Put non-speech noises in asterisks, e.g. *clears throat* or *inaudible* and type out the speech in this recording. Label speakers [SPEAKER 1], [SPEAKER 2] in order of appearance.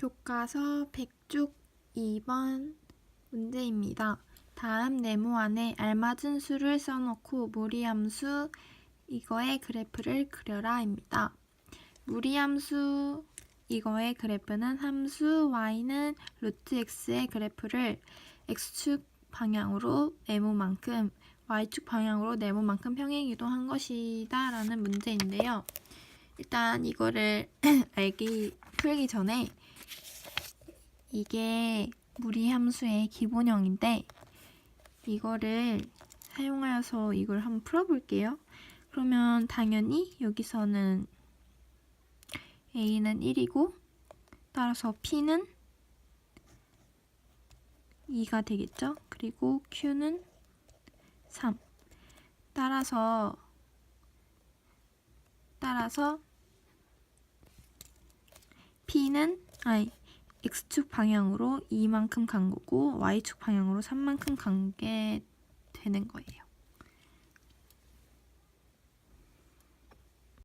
[SPEAKER 1] 교과서 100쪽 2번 문제입니다. 다음 네모 안에 알맞은 수를 써놓고 무리함수 이거의 그래프를 그려라입니다. 무리함수 이거의 그래프는 함수 y는 루트 x의 그래프를 x축 방향으로 네모만큼 y축 방향으로 네모만큼 평행 이동한 것이다 라는 문제인데요. 일단 이거를 *clears throat* 알기 풀기 전에 이게 무리 함수의 기본형인데 이거를 사용하여서 이걸 한번 풀어볼게요. 그러면 당연히 여기서는 a는 1이고 따라서 p는 2가 되겠죠. 그리고 q는 3. 따라서 따라서 p는 아니 x축 방향으로 2만큼 간 거고 y축 방향으로 3만큼 간 게 되는 거예요.